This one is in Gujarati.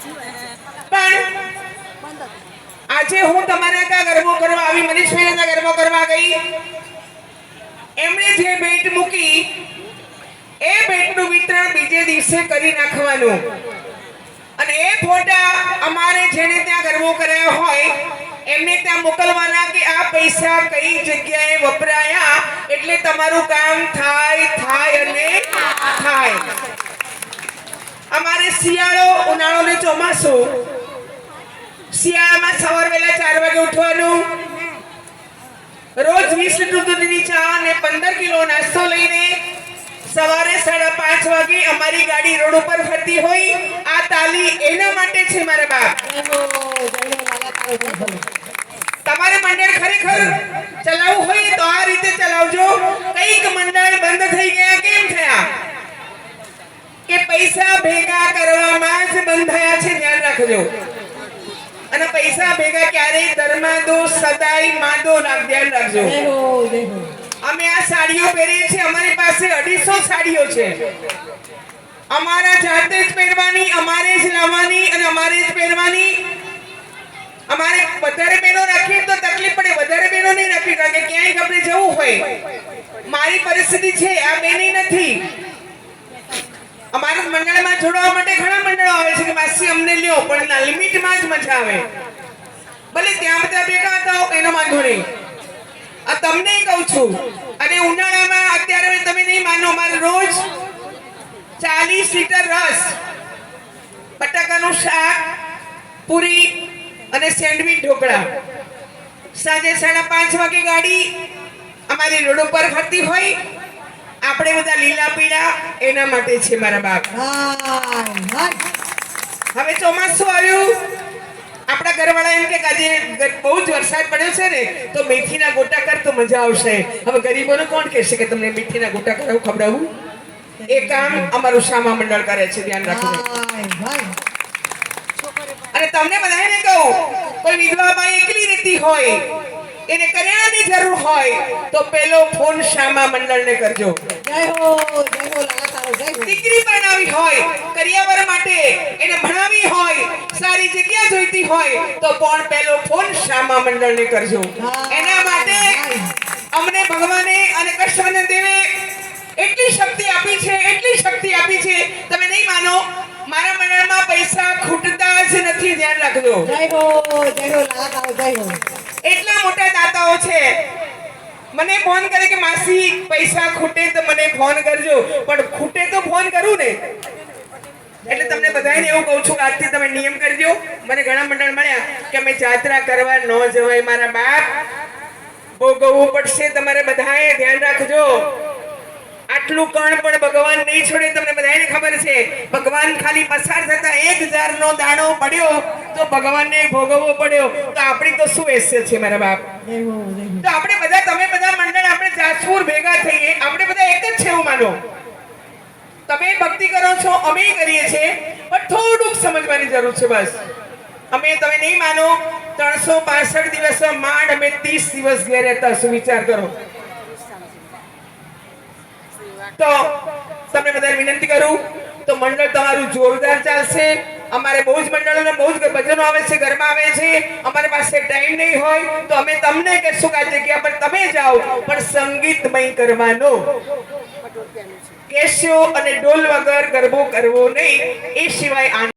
પણ આજે હું તમારા ત્યાં ગરબો કરવા આવી, મનીષભાઈના ત્યાં ગરબો કરવા ગઈ. એમણે જે ભેટ મૂકી, એ ભેટનું વિતરણ બીજે દિવસે કરી નાખવાનું. અને એ ફોટા અમારે જેને ત્યાં ગરબો કરાયો હોય, એમને ત્યાં મોકલવાના કે આ પૈસા કઈ જગ્યાએ વપરાયા, એટલે તમારું કામ થાય થાય અને થાય. અમારે શિયાળો ઉનાળો ને ચોમાસું. શિયાળામાં સવાર વહેલા ચાર વાગે ઉઠવાનું. રોજ વીસ લીટર દૂધની ચા અને પંદર કિલો નાસ્તો લઈને સવારે સાડા પાંચ વાગે અમારી ગાડી રોડ ઉપર ફરતી હોય. આ તાલી એના માટે છે મારા બાપ. તમારે મંડળ ખરેખર ચલાવવું હોય તો આ રીતે ચલાવજો કંઈક મંડળ બંધ થઈ ગયા કેમ થયા કે પૈસા ભેગા કરવામાં જ બંધાયા છે ધ્યાન રાખજો. અને પૈસા ભેગા ક્યારેય ધર્માદો સદાય માદો રાખ ધ્યાન રાખજો. અમે આ સાડીઓ પહેરીએ છીએ અમારી પાસે અઢીસો સાડીઓ છે. અમારા જાતે જ પહેરવાની અમારે જ લાવવાની અને અમારે જ પહેરવાની. અમારે વધારે બહેનો રાખીએ તો તકલીફ પડે વધારે બહેનો નહીં રાખી કારણ કે ક્યાંય આપણે જવું હોય. મારી પરિસ્થિતિ છે આ બેની નથી. અમારા મંડળમાં જોડાવા માટે ઘણા મંડળો આવે છે કે માસી અમને લ્યો, પણ ના લિમિટમાં જ મજા આવે. ભલે ત્યાં બધા ભેગા હતા એનો વાંધો નહીં. આ તમને કહું છું, અને ઉનાળામાં અત્યારે તમે નહીં માનો મારે રોજ ચાલીસ લીટર રસ, બટાકાનું શાક, પૂરી અને સેન્ડવિચ ઢોકળા. સાંજે સાડા પાંચ વાગે ગાડી અમારી રોડ ઉપર ફરતી હોય આપણે બધા લીલા પીળા એના માટે છે મારા બાપ. હવે ચોમાસું આવ્યું. આપણા ઘરવાળા એમ કે આજે બહુ જ વરસાદ પડ્યો છે ને તો મેથીના ગોટા કર તો મજા આવશે. હવે ગરીબોને કોણ કહેશે કે તમને મેથીના ગોટા કરાવું ખવડાવું? એ કામ અમારું શામા મંડળ કરે છે ધ્યાન રાખજો. અને તમને બધાને કહું કોઈ વિધવા બાઈ એકલી રહેતી હોય એને કરિયાણાની જરૂર હોય તો પેલો ફોન શામા મંડળને કરજો. દીકરી બનાવી હોય કરિયાવર માટે એને ભણાવી હોય સારી જગ્યા જોઈતી હોય તો પણ પેલો ફોન શામા મંડળને કરજો. એના માટે અમને ભગવાને અને કૃષ્ણને દેવે એટલી શક્તિ આપી છે એટલી શક્તિ આપી છે તમે નહીં માનો મારા મંડળમાં પૈસા ખૂટતા જ નથી ધ્યાન રાખજો. એટલા મોટા દાતાઓ છે. મને ફોન કરે કે, માસી, પૈસા ખૂટે તો મને ફોન કરજો. પણ ખૂટે તો ફોન કરું ને. એટલે તમને બધાને એવું કહું છું, આજથી તમે નિયમ કરજો. મને ઘણા મંડળ મળ્યા કે, અમે જાત્રા કરવા ન જવાય મારા બાપ. ભોગવવું પડશે તમારે બધાએ ધ્યાન રાખજો. આટલું કણ પણ ભગવાન નહીં છોડે, તમને બધાને ખબર છે. ભગવાન ખાલી પસાર થતા એક હજાર નો દાણો પડ્યો. તો ભગવાનને ભોગવવો પડ્યો. તો આપણી તો શું એસ્ય છે, મારા બાપ? તો આપણે બધા, તમે બધા મંડળ, આપણે જાસપુર ભેગા થઈએ. આપણે બધા એક જ છે એવું માનો. તમે ભક્તિ કરો છો, અમે કરીએ છીએ, પણ થોડુંક સમજવાની જરૂર છે બસ. અમે તમે નહીં માનો, ત્રણસો પાસઠ દિવસ માંડ અમે ત્રીસ દિવસ ઘેર રહેતા શું વિચાર કરો. તો તમને બધાને વિનંતી કરું, તો મંડળ તમારું જોરદાર ચાલશે. અમારે બહુ જ મંડળોને બહુ જ ભજનો આવે છે, ઘરમાં આવે છે. અમારી પાસે ટાઈમ નહીં હોય, તો અમે તમને કહેશું કે આ જગ્યા પર તમે જાઓ, પણ સંગીતમય કરવાનો. કેસ્યો અને ઢોલ વગર ગરબો કરવો નહીં, એ સિવાય